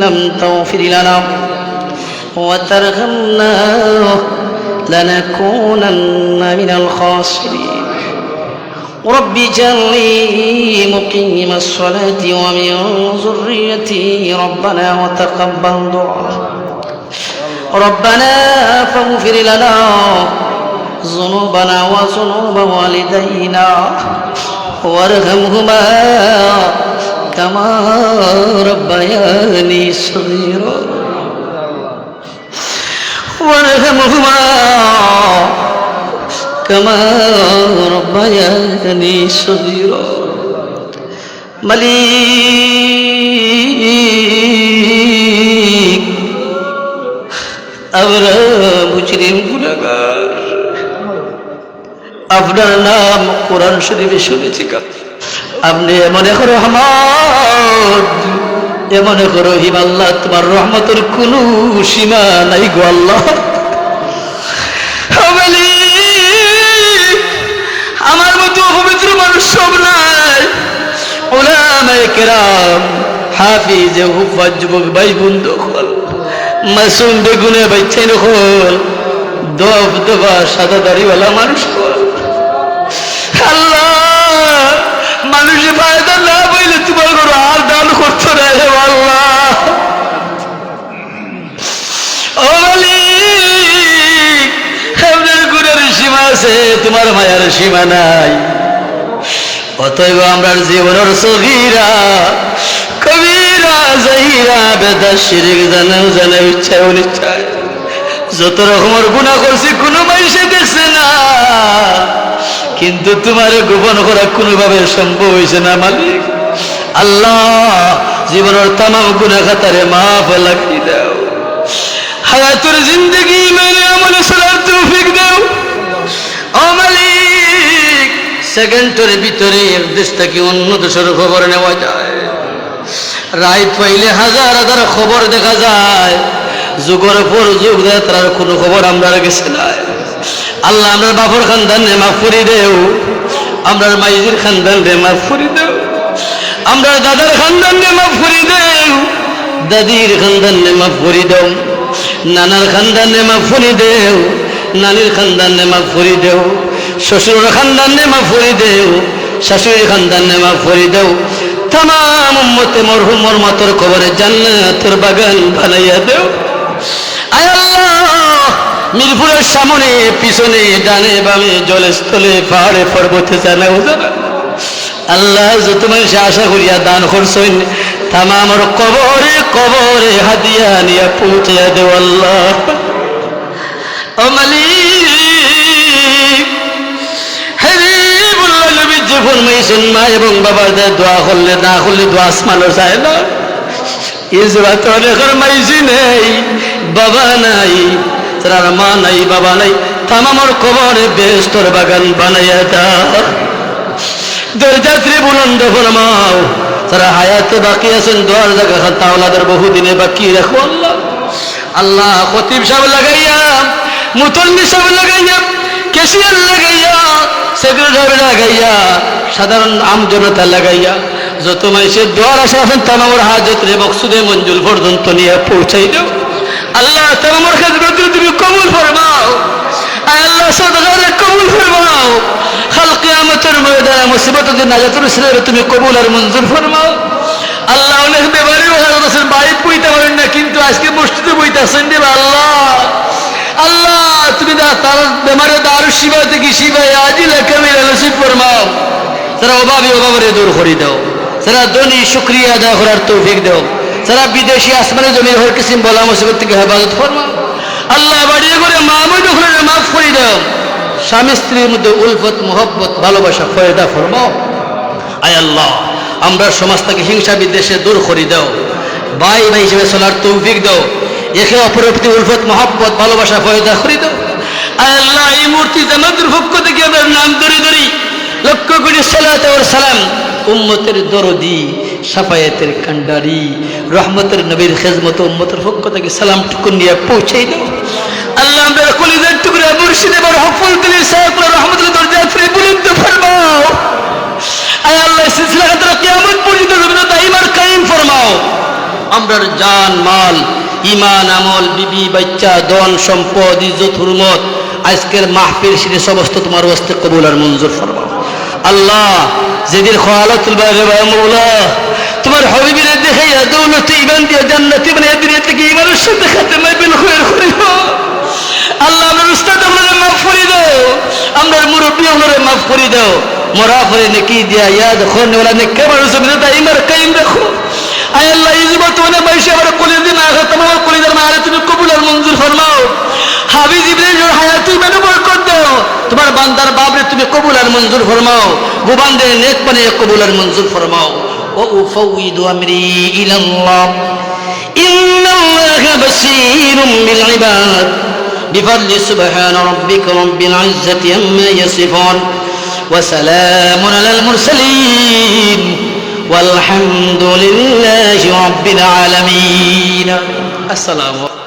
لم تغفر لنا. وترحمنا لنكونن من الخاسرين. رب اجعلني مقيم الصلاة ومن ذريتي ربنا وتقبل دعاء. ربنا فاغفر لنا ذنوبنا وذنوب والدينا. وارحمهما. كما ربياني صغيرا وارحمهما كما ربياني صغيرا مليك আমরা মুজরিম গুণাগার আপনার নাম কোরআন শরীফে শুনেছি কাপ আপনি এমন এক রহমান এমন এক রহিম আল্লাহ, তোমার রহমতের কোনো সীমা নাই গো আল্লাহ। আমার মতো পবিত্র মানুষ সব নাই। ওলামায়ে কেরাম, হাফিজ হুফাজ যুবক ভাই, বন্ধু হল মাসুম বেগুনে বাইছেন হল দফ দফা সাদা দাড়িওয়ালা মানুষ হল আছে, তোমার মায়ার সীমা নাই। অতএব আমরা জীবনের সগীরা, কবিরা, জহিরা, বেদা, শিরিক জানে জানে, ইচ্ছায়, অনিচ্ছায়। যত রকমের গুণা করছি, কোনো মানুষে দেখছে না। কিন্তু তোমার গোপন করা কোনোভাবে সম্ভব হয়েছে না, মালিক। আল্লাহ, জীবনের তামাম গুণা খাতারে মাফ লাগিয়ে দাও। হায়াতুর জিন্দগি মেনে আমলে চলার সেকেন্ডের ভিতরে এক দেশ থেকে অন্য দেশের খবর নেওয়া যায়। রায় পাইলে হাজার হাজার খবর দেখা যায়। যুগের পর যুগ দেয় কোনো খবর আমরা গেছে নাই। আল্লাহ আমরা বাবর খানদান নে মাফ করি দেও। আমরা মাইজির খানদান রে মাফ করি দেও। আমরা দাদার খানদান নে মাফ করি দেও। দাদির খানদান নে মাফ করি দেও। নানার খানদান নে মাফ করি দেও। নানির খানদান নে মাফ করি দেও। শ্বশুরের খানদান নে মাফ করি দেও, শাশুড়ির খানদান নে মাফ করি দেও। তাম উম্মতে মরহুম মরমাতর কবরে জান্নাতের বাগান বানাইয়া দেও। মিরপুরের সামনে, পিছনে, ডানে, বামে জলে স্থলে পাহাড়ে, পর্বতে জানাও যাবে আল্লাহ যত মানুষ আশা করিয়া দান করছেন তাম আমার কবরে কবরে হাদিয়া নিয়া পৌঁছাইয়া দেও আল্লাহ। মা এবং বাবার দোয়া করলে, না করলে দোয়া আসমানও যায় না। মাইজি নেই, বাবা নাই, তার মা নাই, বাবা নাই। বাগান বানাইয়া দাও। দরজাত্রী বুলন্দ ফরমাও তারা হায়াতে বাকি আছেন, দোয়ার জায়গা খান তাওলাদের বহুদিনে বাকি রাখো আল্লাহ। আল্লাহ খতিব সাহেব লাগাইয়া, মুতল্লি সাহেব লাগাইয়া, কেশিয়ার লাগাইয়া সেক্রেটারি লাগাইয়া, সাধারণ আম জনতা লাগাইয়া, যত মানুষের দোয়ার আসে আছেন তামামর হাজত রে মকসুদে মঞ্জুল পর্যন্ত নিয়ে পৌঁছাই দেও। আল্লাহ তামামর খেদমত তুমি কবুল ফরমাও। আল্লাহ সদগারে কবুল ফরমাও। খাল কিয়ামতের ময়দানে মুসিবত দিন নাজাতুল ইসলামে তুমি কবুল আর মঞ্জুর ফরমাও। আল্লাহ অনেক বেমারি আছেন বাড়িতে বইতে পারেন না, কিন্তু আজকে মসজিদে বইতেছেন দেবা আল্লাহ। আল্লাহ তুমি বেমারে দারু শিবা থেকে শিবাই আজি লেখামি নসিব ফরমাও। তারা অভাবী অভাবরে দূর করে দাও। তারা ধনী শুক্রিয়া আদা করার তৌফিক দাও। তারা বিদেশি আসমানে জমি হর কিসিম বলা মুসিবত থেকে হেফাজত ফরমাও। আল্লাহ বাড়িয়ে করে মামুদ ওখানে মাফ করে দাও। স্বামী স্ত্রীর মধ্যে উলফত, মোহব্বত, ভালোবাসা ফয়দা ফরমাও। আয় আল্লাহ, আমরা সমাজ থেকে হিংসা বিদ্বেষে দূর করে দাও। ভাই ভাই হিসেবে চলার তৌফিক দাও। একে অপরের প্রতি উলফত, মহাব্বত, ভালোবাসা, ফয়দা করে দাও। আল্লাহ, এই মূর্তি জামাতের পক্ষ থেকে আমরা নাম ধরে ধরি। লক্ষ কোটি সালাত ওর সালাম, উম্মতের দরদি, সাফায়াতের কান্ডারি রহমতের নবীর খেজমত উম্মতের পক্ষ থেকে সালাম টুকুন নিয়ে পৌঁছাই দাও আল্লাহ, আমরা কলিজার টুকরা মুর্শিদে বড় হফল দিলি সাহেব রহমতুল্লাহ দরজা ফিরে বুলন্দ ফরমাও। আয় আল্লাহ সিলসিলা হাতরা কিয়ামত পর্যন্ত তুমি দাইমার ফরমাও। আমরার জান, মাল ইমান আমল, বিবি, বাচ্চা দন সম্পদ, ইজ্জত, হুরমত আজকের মাহফিল সেটি সমস্ত তোমার বস্তে কবুল আর মঞ্জুর ফরমাও। আল্লাহ, যেদিন খোয়ালাতুল বাইরে মৌলা, তোমার হবিবিরে দেখে দৌলত ইমান দিয়ে জান্নাতি মানে দুনিয়া থেকে ইমানের সাথে খাতে মাইবিল হয়ে করিব আল্লাহ, আমার উস্তাদ আপনারা মাফ করে দাও। আমরা মুরব্বী আপনারা মাফ করে দাও। মরা করে নাকি দিয়া, ইয়াদ খন ওলা নেকে তাই ইমার কাইম রাখো। আয় আল্লাহ ইজবা তোমার বাইশে আমার কলি দিন আগে তোমার কলি দিন তুমি কবুল আর মঞ্জুর ফরমাও। হাবি জিবরিল হায়াত মেনু বরকত দাও তোমার বান্দার বাবরে তুমি কবুল আর মঞ্জুর ফরমাও গোবান্দের নেক পানে কবুল আর মঞ্জুর ফরমাও ও উফাউইদু আমরি ইলাল্লাহ إن الله بصير بالعباد بفضل سبحان ربك رب العزة عما يصفون وسلام على المرسلين والحمد لله رب العالمين السلام عليكم